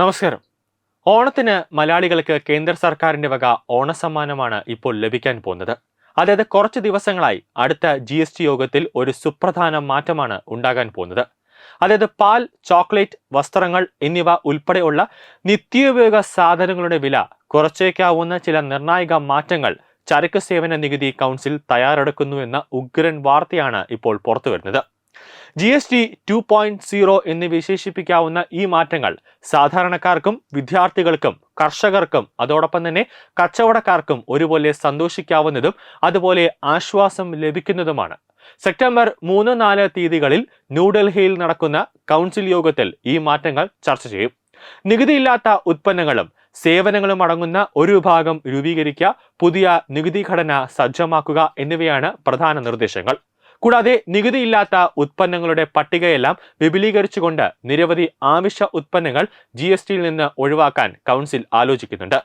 നമസ്കാരം. ഓണത്തിന് മലയാളികൾക്ക് കേന്ദ്ര സർക്കാരിന്റെ വക ഓണസമ്മാനമാണ് ഇപ്പോൾ ലഭിക്കാൻ പോകുന്നത്. അതായത് കുറച്ച് ദിവസങ്ങളായി അടുത്ത ജി എസ് ടി യോഗത്തിൽ ഒരു സുപ്രധാന മാറ്റമാണ് ഉണ്ടാകാൻ പോകുന്നത്. അതായത് പാൽ ചോക്ലേറ്റ് വസ്ത്രങ്ങൾ എന്നിവ ഉൾപ്പെടെയുള്ള നിത്യോപയോഗ സാധനങ്ങളുടെ വില കുറച്ചേക്കാവുന്ന ചില നിർണായക മാറ്റങ്ങൾ ചരക്ക് സേവന നികുതി കൗൺസിൽ തയ്യാറെടുക്കുന്നു എന്ന ഉഗ്രൻ വാർത്തയാണ് ഇപ്പോൾ പുറത്തുവരുന്നത്. G S T two point zero എന്ന് വിശേഷിപ്പിക്കാവുന്ന ഈ മാറ്റങ്ങൾ സാധാരണക്കാർക്കും വിദ്യാർത്ഥികൾക്കും കർഷകർക്കും അതോടൊപ്പം തന്നെ കച്ചവടക്കാർക്കും ഒരുപോലെ സന്തോഷിക്കാവുന്നതും അതുപോലെ ആശ്വാസം ലഭിക്കുന്നതുമാണ്. സെപ്റ്റംബർ മൂന്ന് നാല് തീയതികളിൽ ന്യൂഡൽഹിയിൽ നടക്കുന്ന കൗൺസിൽ യോഗത്തിൽ ഈ മാറ്റങ്ങൾ ചർച്ച ചെയ്യും. നികുതിയില്ലാത്ത ഉത്പന്നങ്ങളും സേവനങ്ങളും അടങ്ങുന്ന ഒരു വിഭാഗം രൂപീകരിക്കുക പുതിയ നികുതി ഘടന സജ്ജമാക്കുക എന്നിവയാണ് പ്രധാന നിർദ്ദേശങ്ങൾ. കൂടാതെ നികുതിയില്ലാത്ത ഉത്പന്നങ്ങളുടെ പട്ടികയെല്ലാം വിപുലീകരിച്ചുകൊണ്ട് നിരവധി ആവശ്യ ഉത്പന്നങ്ങൾ ജി എസ് ടിയിൽ നിന്ന് ഒഴിവാക്കാൻ കൗൺസിൽ ആലോചിക്കുന്നുണ്ട്.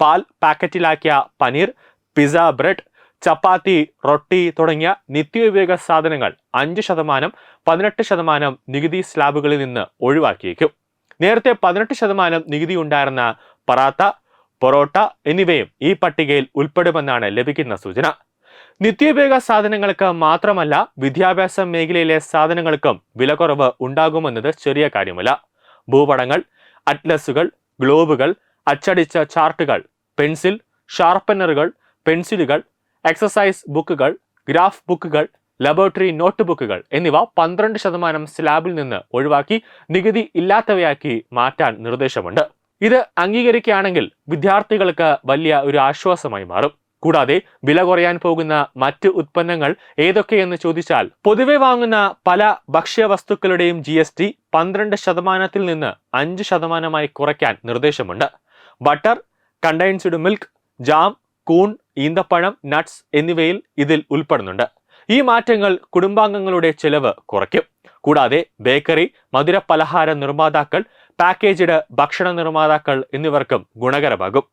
പാൽ പാക്കറ്റിലാക്കിയ പനീർ പിസ ബ്രെഡ് ചപ്പാത്തി റൊട്ടി തുടങ്ങിയ നിത്യോപയോഗ സാധനങ്ങൾ അഞ്ച് ശതമാനം പതിനെട്ട് ശതമാനം നികുതി സ്ലാബുകളിൽ നിന്ന് ഒഴിവാക്കിയേക്കും. നേരത്തെ പതിനെട്ട് ശതമാനം നികുതി ഉണ്ടായിരുന്ന പറാത്ത പൊറോട്ട എന്നിവയും ഈ പട്ടികയിൽ ഉൾപ്പെടുമെന്നാണ് ലഭിക്കുന്ന സൂചന. നിത്യോപയോഗ സാധനങ്ങൾക്ക് മാത്രമല്ല വിദ്യാഭ്യാസ മേഖലയിലെ സാധനങ്ങൾക്കും വിലക്കുറവ് ഉണ്ടാകുമെന്നത് ചെറിയ കാര്യമല്ല. ഭൂപടങ്ങൾ അറ്റ്ലസുകൾ ഗ്ലോബുകൾ അച്ചടിച്ച ചാർട്ടുകൾ പെൻസിൽ ഷാർപ്പനറുകൾ പെൻസിലുകൾ എക്സസൈസ് ബുക്കുകൾ ഗ്രാഫ് ബുക്കുകൾ ലബോറട്ടറി നോട്ട് ബുക്കുകൾ എന്നിവ പന്ത്രണ്ട് ശതമാനം സ്ലാബിൽ നിന്ന് ഒഴിവാക്കി നികുതി ഇല്ലാത്തവയാക്കി മാറ്റാൻ നിർദ്ദേശമുണ്ട്. ഇത് അംഗീകരിക്കുകയാണെങ്കിൽ വിദ്യാർത്ഥികൾക്ക് വലിയ ഒരു ആശ്വാസമായി മാറും. കൂടാതെ വില കുറയാൻ പോകുന്ന മറ്റ് ഉത്പന്നങ്ങൾ ഏതൊക്കെയെന്ന് ചോദിച്ചാൽ പൊതുവെ വാങ്ങുന്ന പല ഭക്ഷ്യവസ്തുക്കളുടെയും ജി എസ് ടി പന്ത്രണ്ട് ശതമാനത്തിൽ നിന്ന് അഞ്ച് ശതമാനമായി കുറയ്ക്കാൻ നിർദ്ദേശമുണ്ട്. ബട്ടർ കണ്ടൈൻസ്ഡ് മിൽക്ക് ജാം കൂൺ ഈന്തപ്പഴം നട്ട്സ് എന്നിവയിൽ ഇതിൽ ഉൾപ്പെടുന്നുണ്ട്. ഈ മാറ്റങ്ങൾ കുടുംബാംഗങ്ങളുടെ ചെലവ് കുറയ്ക്കും. കൂടാതെ ബേക്കറി മധുര പലഹാര നിർമ്മാതാക്കൾ പാക്കേജ്ഡ് ഭക്ഷണ നിർമ്മാതാക്കൾ എന്നിവർക്കും ഗുണകരമാകും.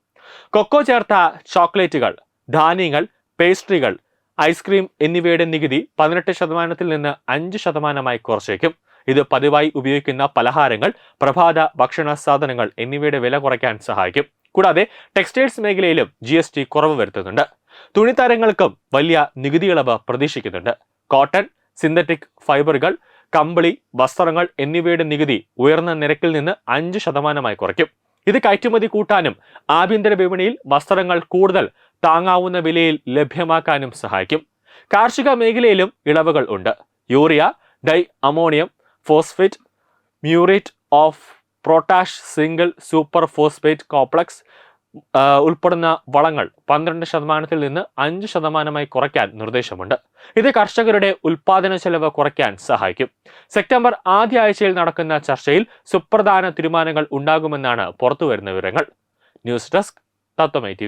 കൊക്കോ ചേർത്ത ചോക്ലേറ്റുകൾ ധാന്യങ്ങൾ പേസ്ട്രികൾ ഐസ്ക്രീം എന്നിവയുടെ നികുതി പതിനെട്ട് ശതമാനത്തിൽ നിന്ന് അഞ്ച് ശതമാനമായി കുറച്ചേക്കും. ഇത് പതിവായി ഉപയോഗിക്കുന്ന പലഹാരങ്ങൾ പ്രഭാത ഭക്ഷണ സാധനങ്ങൾ എന്നിവയുടെ വില കുറയ്ക്കാൻ സഹായിക്കും. കൂടാതെ ടെക്സ്റ്റൈൽസ് മേഖലയിലും ജി എസ് ടി കുറവ് വരുത്തുന്നുണ്ട്. തുണിത്തരങ്ങൾക്കും വലിയ നികുതി ഇളവ് പ്രതീക്ഷിക്കുന്നുണ്ട്. കോട്ടൺ സിന്തറ്റിക് ഫൈബറുകൾ കമ്പിളി വസ്ത്രങ്ങൾ എന്നിവയുടെ നികുതി ഉയർന്ന നിരക്കിൽ നിന്ന് അഞ്ച് ശതമാനമായി കുറയ്ക്കും. ഇത് കയറ്റുമതി കൂട്ടാനും ആഭ്യന്തര വിപണിയിൽ വസ്ത്രങ്ങൾ കൂടുതൽ താങ്ങാവുന്ന വിലയിൽ ലഭ്യമാക്കാനും സഹായിക്കും. കാർഷിക മേഖലയിലും ഇളവുകൾ ഉണ്ട്. Urea di ammonium phosphate muriate of potash single super phosphate complex ഉൾപ്പെടുന്ന വളങ്ങൾ പന്ത്രണ്ട് ശതമാനത്തിൽ നിന്ന് അഞ്ച് ശതമാനമായി കുറയ്ക്കാൻ നിർദ്ദേശമുണ്ട്. ഇത് കർഷകരുടെ ഉൽപാദന ചെലവ് കുറയ്ക്കാൻ സഹായിക്കും. സെപ്റ്റംബർ ആദ്യ ആഴ്ചയിൽ നടക്കുന്ന ചർച്ചയിൽ സുപ്രധാന തീരുമാനങ്ങൾ ഉണ്ടാകുമെന്നാണ് പുറത്തുവരുന്ന വിവരങ്ങൾ. ന്യൂസ് ഡെസ്ക് തത്വമൈ ടി